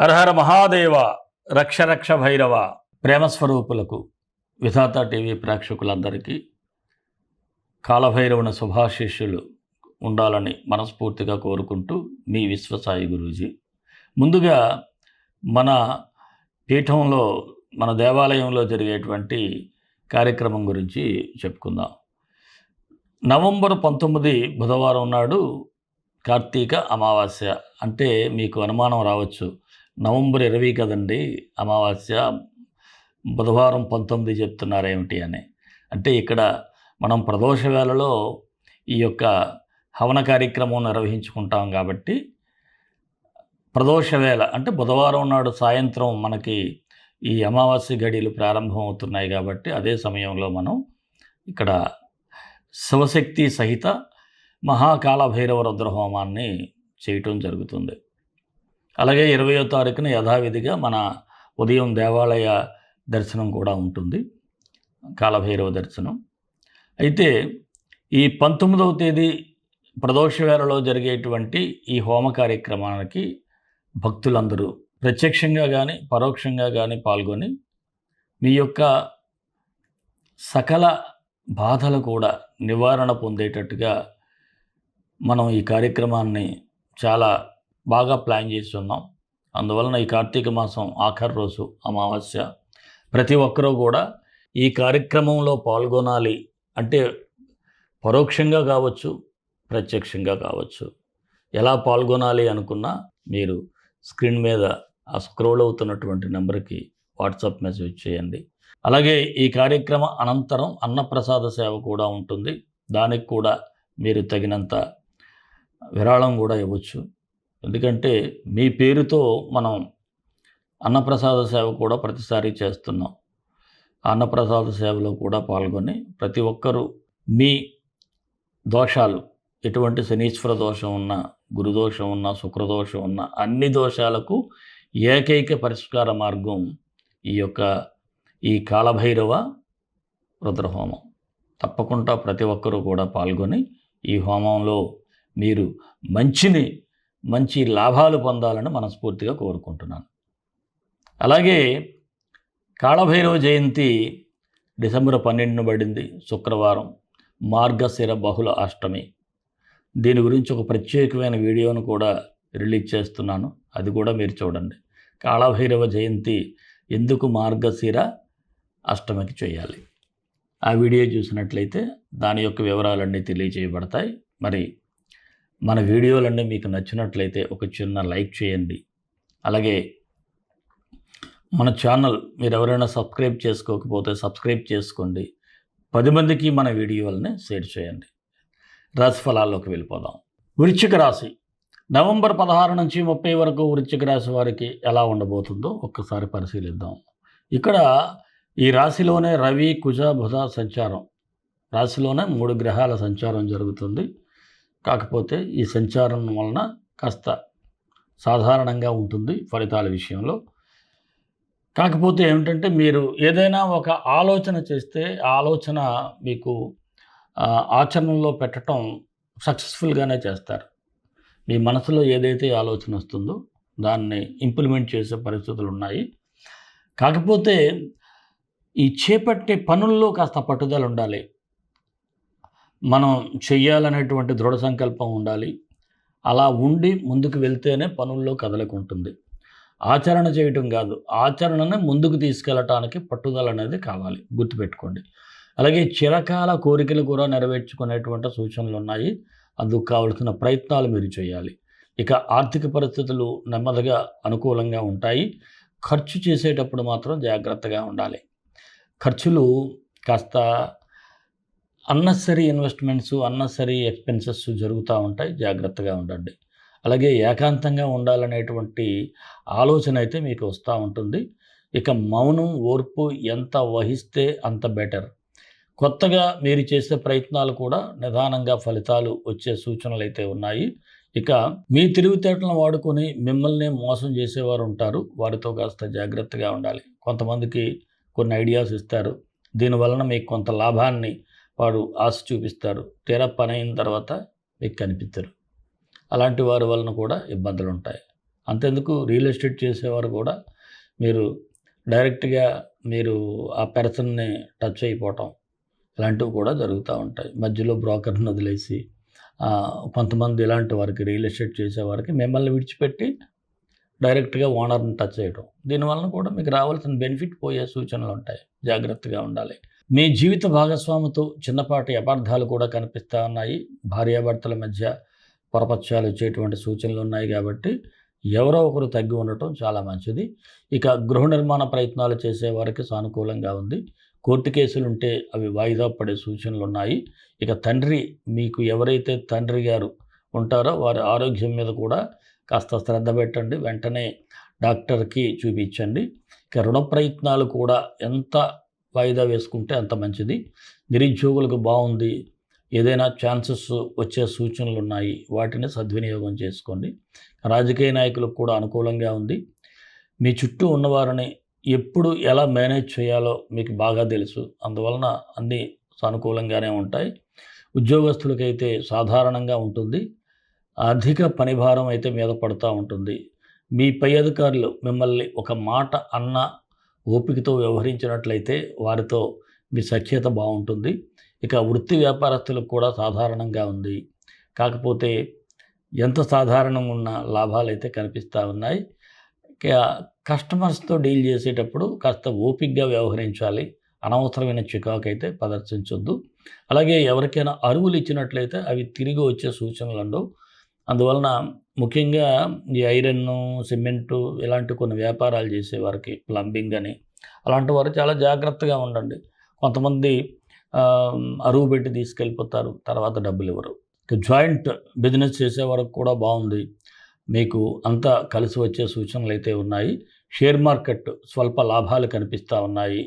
హరహర మహాదేవ రక్ష రక్ష భైరవ ప్రేమస్వరూపులకు విధాత టీవీ ప్రేక్షకులందరికీ కాలభైరవుని శుభాశిష్యులు ఉండాలని మనస్ఫూర్తిగా కోరుకుంటూ మీ విశ్వసాయి గురూజీ. ముందుగా మన పీఠంలో మన దేవాలయంలో జరిగేటువంటి కార్యక్రమం గురించి చెప్పుకుందాం. నవంబర్ పంతొమ్మిది బుధవారం నాడు కార్తీక అమావాస్య అంటే మీకు అనుమానం రావచ్చు. నవంబర్ ఇరవై కదండి అమావాస్య బుధవారం పంతొమ్మిది చెప్తున్నారేమిటి అని. అంటే ఇక్కడ మనం ప్రదోష వేళలో ఈ యొక్క హవన కార్యక్రమం నిర్వహించుకుంటాం కాబట్టి ప్రదోష వేళ అంటే బుధవారం నాడు సాయంత్రం మనకి ఈ అమావాస్య గడియలు ప్రారంభం అవుతున్నాయి కాబట్టి అదే సమయంలో మనం ఇక్కడ శివశక్తి సహిత మహాకాల భైరవ రుద్రహోమాన్ని చేయటం జరుగుతుంది. అలాగే ఇరవయో తారీఖున యథావిధిగా మన ఉదయం దేవాలయ దర్శనం కూడా ఉంటుంది కాలభైరవ దర్శనం. అయితే ఈ పంతొమ్మిదవ తేదీ ప్రదోషవేళలో జరిగేటువంటి ఈ హోమ కార్యక్రమానికి భక్తులందరూ ప్రత్యక్షంగా కానీ పరోక్షంగా కానీ పాల్గొని మీ యొక్క సకల బాధలు కూడా నివారణ పొందేటట్టుగా మనం ఈ కార్యక్రమాన్ని చాలా బాగా ప్లాన్ చేసి ఉన్నాం. అందువలన ఈ కార్తీక మాసం ఆఖరి రోజు అమావాస్య. ప్రతి ఒక్కరూ కూడా ఈ కార్యక్రమంలో పాల్గొనాలి. అంటే పరోక్షంగా కావచ్చు ప్రత్యక్షంగా కావచ్చు. ఎలా పాల్గొనాలి అనుకున్నా మీరు స్క్రీన్ మీద ఆ స్క్రోల్ అవుతున్నటువంటి నెంబర్కి వాట్సాప్ మెసేజ్ చేయండి. అలాగే ఈ కార్యక్రమ అనంతరం అన్నప్రసాద సేవ కూడా ఉంటుంది. దానికి కూడా మీరు తగినంత విరాళం కూడా ఇవ్వచ్చు. ఎందుకంటే మీ పేరుతో మనం అన్నప్రసాద సేవ కూడా ప్రతిసారి చేస్తున్నాం. అన్నప్రసాద సేవలో కూడా పాల్గొని ప్రతి ఒక్కరూ మీ దోషాలు ఎటువంటి శనీశ్వర దోషం ఉన్నా గురుదోషం ఉన్నా శుక్రదోషం ఉన్నా అన్ని దోషాలకు ఏకైక పరిష్కార మార్గం ఈ యొక్క ఈ కాలభైరవ రుద్రహోమం. తప్పకుండా ప్రతి ఒక్కరూ కూడా పాల్గొని ఈ హోమంలో మీరు మంచిని మంచి లాభాలు పొందాలని మనస్ఫూర్తిగా కోరుకుంటున్నాను. అలాగే కాళభైరవ జయంతి డిసెంబర్ పన్నెండున పడింది శుక్రవారం మార్గశిర బహుళ అష్టమి. దీని గురించి ఒక ప్రత్యేకమైన వీడియోను కూడా రిలీజ్ చేస్తున్నాను అది కూడా మీరు చూడండి. కాళభైరవ జయంతి ఎందుకు మార్గశిర అష్టమికి చేయాలి? ఆ వీడియో చూసినట్లయితే దాని యొక్క వివరాలన్నీ తెలియజేయబడతాయి. మరి మన వీడియోలన్నీ మీకు నచ్చినట్లయితే ఒక చిన్న లైక్ చేయండి. అలాగే మన ఛానల్ మీరు ఎవరైనా సబ్స్క్రైబ్ చేసుకోకపోతే సబ్స్క్రైబ్ చేసుకోండి. పది మందికి మన వీడియోలని షేర్ చేయండి. రాశి ఫలాల్లోకి వెళ్ళిపోదాం. వృశ్చిక రాశి. నవంబర్ పదహారు నుంచి ముప్పై వరకు వృశ్చిక రాశి వారికి ఎలా ఉండబోతుందో ఒక్కసారి పరిశీలిద్దాం. ఇక్కడ ఈ రాశిలోనే రవి కుజ బుధ సంచారం. రాశిలోనే మూడు గ్రహాల సంచారం జరుగుతుంది. కాకపోతే ఈ సంచారం వలన కాస్త సాధారణంగా ఉంటుంది ఫలితాల విషయంలో. కాకపోతే ఏమిటంటే మీరు ఏదైనా ఒక ఆలోచన చేస్తే ఆలోచన మీకు ఆచరణలో పెట్టడం సక్సెస్ఫుల్గానే చేస్తారు. మీ మనసులో ఏదైతే ఆలోచన వస్తుందో దాన్ని ఇంప్లిమెంట్ చేసే పరిస్థితులు ఉన్నాయి. కాకపోతే ఈ చేపట్టే పనుల్లో కాస్త పట్టుదల ఉండాలి. మనం చెయ్యాలనేటువంటి దృఢ సంకల్పం ఉండాలి. అలా ఉండి ముందుకు వెళ్తేనే పనుల్లో కదలకుంటుంది ఆచరణ చేయటం కాదు. ఆచరణను ముందుకు తీసుకెళ్ళటానికి పట్టుదల అనేది కావాలి. గుర్తుపెట్టుకోండి. అలాగే చిరకాల కోరికలు కూడా నెరవేర్చుకునేటువంటి సూచనలు ఉన్నాయి. అందుకు కావలసిన ప్రయత్నాలు మీరు చేయాలి. ఇక ఆర్థిక పరిస్థితులు నెమ్మదిగా అనుకూలంగా ఉంటాయి. ఖర్చు చేసేటప్పుడు మాత్రం జాగ్రత్తగా ఉండాలి. ఖర్చులు కాస్త అన్నెసరీ ఇన్వెస్ట్మెంట్స్ అన్నెసరీ ఎక్స్పెన్సెస్ జరుగుతూ ఉంటాయి. జాగ్రత్తగా ఉండండి. అలాగే ఏకాంతంగా ఉండాలనేటువంటి ఆలోచన అయితే మీకు వస్తూ ఉంటుంది. ఇక మౌనం ఓర్పు ఎంత వహిస్తే అంత బెటర్. కొత్తగా మీరు చేసే ప్రయత్నాలు కూడా నిదానంగా ఫలితాలు వచ్చే సూచనలు అయితే ఉన్నాయి. ఇక మీ తెలివితేటలను వాడుకొని మిమ్మల్ని మోసం చేసేవారు ఉంటారు. వారితో కాస్త జాగ్రత్తగా ఉండాలి. కొంతమందికి కొన్ని ఐడియాస్ ఇస్తారు. దీనివలన మీకు కొంత లాభాన్ని వాడు ఆశ చూపిస్తారు తీరా పని అయిన తర్వాత మీకు కనిపించరు అలాంటి వారి వలన కూడా ఇబ్బందులు ఉంటాయి అంతెందుకు రియల్ ఎస్టేట్ చేసేవారు కూడా మీరు డైరెక్ట్గా మీరు ఆ పెర్సన్ని టచ్ అయిపోవటం ఇలాంటివి కూడా జరుగుతూ ఉంటాయి. మధ్యలో బ్రోకర్ని వదిలేసి కొంతమంది ఇలాంటి వారికి రియల్ ఎస్టేట్ చేసేవారికి మిమ్మల్ని విడిచిపెట్టి డైరెక్ట్గా ఓనర్ని టచ్ చేయడం దీనివలన కూడా మీకు రావాల్సిన బెనిఫిట్ పోయే సూచనలు ఉంటాయి జాగ్రత్తగా ఉండాలి. మీ జీవిత భాగస్వామితో చిన్నపాటి అపార్థాలు కూడా కనిపిస్తూ ఉన్నాయి. భార్యాభర్తల మధ్య పొరపక్షాలు వచ్చేటువంటి సూచనలు ఉన్నాయి కాబట్టి ఎవరో ఒకరు తగ్గి ఉండటం చాలా మంచిది. ఇక గృహ నిర్మాణ ప్రయత్నాలు చేసే వారికి సానుకూలంగా ఉంది. కోర్టు కేసులు ఉంటే అవి వాయిదా పడే సూచనలు ఉన్నాయి. ఇక తండ్రి మీకు ఎవరైతే తండ్రి గారు ఉంటారో వారి ఆరోగ్యం మీద కూడా కాస్త శ్రద్ధ పెట్టండి. వెంటనే డాక్టర్కి చూపించండి. ఇక రుణ ప్రయత్నాలు కూడా ఎంత వాయిదా వేసుకుంటే అంత మంచిది. నిరుద్యోగులకు బాగుంది. ఏదైనా ఛాన్సెస్ వచ్చే సూచనలు ఉన్నాయి వాటిని సద్వినియోగం చేసుకోండి. రాజకీయ నాయకులకు కూడా అనుకూలంగా ఉంది. మీ చుట్టూ ఉన్నవారిని ఎప్పుడు ఎలా మేనేజ్ చేయాలో మీకు బాగా తెలుసు. అందువలన అన్నీ సానుకూలంగానే ఉంటాయి. ఉద్యోగస్తులకైతే సాధారణంగా ఉంటుంది. అధిక పనిభారం అయితే మీద పడుతూ ఉంటుంది. మీ పై అధికారులు మిమ్మల్ని ఒక మాట అన్న ఓపికతో వ్యవహరించినట్లయితే వారితో మీ సఖ్యత బాగుంటుంది. ఇక వృత్తి వ్యాపారస్తులకు కూడా సాధారణంగా ఉంది. కాకపోతే ఎంత సాధారణంగా ఉన్న లాభాలు అయితే కనిపిస్తూ ఉన్నాయి. ఇక కస్టమర్స్తో డీల్ చేసేటప్పుడు కాస్త ఓపికగా వ్యవహరించాలి. అనవసరమైన చికాకు అయితే ప్రదర్శించొద్దు. అలాగే ఎవరికైనా అరువులు ఇచ్చినట్లయితే అవి తిరిగి వచ్చే సూచనలు ఉండవు. అందువలన ముఖ్యంగా ఈ ఐరన్ సిమెంటు ఇలాంటి కొన్ని వ్యాపారాలు చేసే వారికి ప్లంబింగ్ అని అలాంటి వారు చాలా జాగ్రత్తగా ఉండండి. కొంతమంది అరువు పెట్టి తీసుకెళ్ళిపోతారు తర్వాత డబ్బులు ఇవ్వరు. జాయింట్ బిజినెస్ చేసే వరకు కూడా బాగుంది. మీకు అంతా కలిసి వచ్చే సూచనలు అయితే ఉన్నాయి. షేర్ మార్కెట్ స్వల్ప లాభాలు కనిపిస్తూ ఉన్నాయి.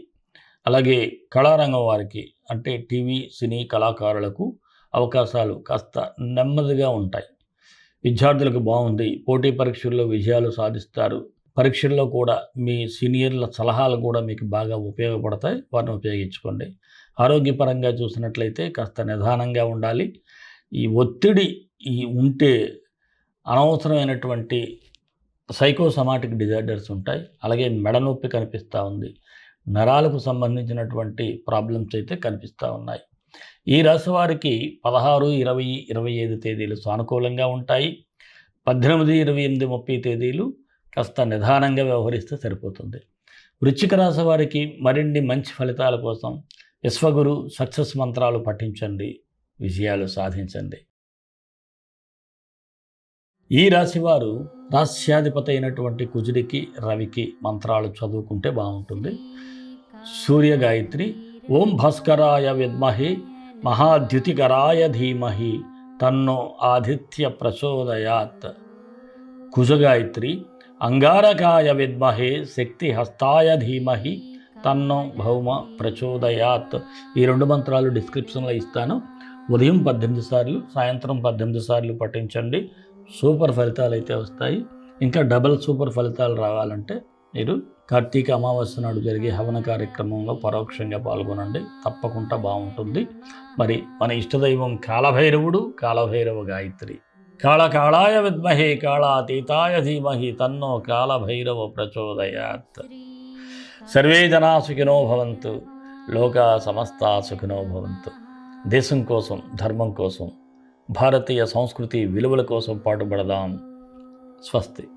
అలాగే కళారంగం వారికి అంటే టీవీ సినీ కళాకారులకు అవకాశాలు కాస్త నెమ్మదిగా ఉంటాయి. విద్యార్థులకు బాగుంది. పోటీ పరీక్షల్లో విజయాలు సాధిస్తారు. పరీక్షల్లో కూడా మీ సీనియర్ల సలహాలు కూడా మీకు బాగా ఉపయోగపడతాయి. వాటిని ఉపయోగించుకోండి. ఆరోగ్యపరంగా చూసినట్లయితే కాస్త నిదానంగా ఉండాలి. ఈ ఒత్తిడి ఈ ఉంటే అనవసరమైనటువంటి సైకోసమాటిక్ డిజార్డర్స్ ఉంటాయి. అలాగే మెడ నొప్పి కనిపిస్తూ ఉంది. నరాలకు సంబంధించినటువంటి ప్రాబ్లమ్స్ అయితే కనిపిస్తూ ఉన్నాయి. ఈ రాశి వారికి పదహారు ఇరవై ఇరవై ఐదు తేదీలు సానుకూలంగా ఉంటాయి. పద్దెనిమిది ఇరవై ఎనిమిది ముప్పై తేదీలు కాస్త నిదానంగా వ్యవహరిస్తే సరిపోతుంది. వృశ్చిక రాశి వారికి మరిన్ని మంచి ఫలితాల కోసం విశ్వగురు సక్సెస్ మంత్రాలు పఠించండి. విజయాలు సాధించండి. ఈ రాశివారు రాస్యాధిపతి అయినటువంటి కుజుడికి రవికి మంత్రాలు చదువుకుంటే బాగుంటుంది. సూర్య గాయత్రి ఓం భాస్కరాయ విద్మహి మహాద్యుతికరాయ ధీమహి తన్నో ఆదిత్య ప్రచోదయాత్. కుజగాయత్రి అంగారకాయ విద్మహే శక్తి హస్తాయ ధీమహి తన్నో భౌమ ప్రచోదయాత్. ఈ రెండు మంత్రాలు డిస్క్రిప్షన్లో ఇస్తాను. ఉదయం పద్దెనిమిది సార్లు సాయంత్రం పద్దెనిమిది సార్లు పఠించండి. సూపర్ ఫలితాలు అయితే వస్తాయి. ఇంకా డబల్ సూపర్ ఫలితాలు రావాలంటే మీరు కార్తీక అమావాస్య నాడు జరిగే హవన కార్యక్రమంలో పరోక్షంగా పాల్గొనండి. తప్పకుండా బాగుంటుంది. మరి మన ఇష్టదైవం కాలభైరవుడు కాలభైరవ గాయత్రి. కాళకాళాయ విద్మహే కాళాతీతాయ ధీమహి తన్నో కాలభైరవ ప్రచోదయాత్. సర్వే జనా సుఖినో భవంతు. లోక సమస్త సుఖినో భవంతు. దేశం కోసం ధర్మం కోసం భారతీయ సంస్కృతి విలువల కోసం పాటుపడదాం. స్వస్తి.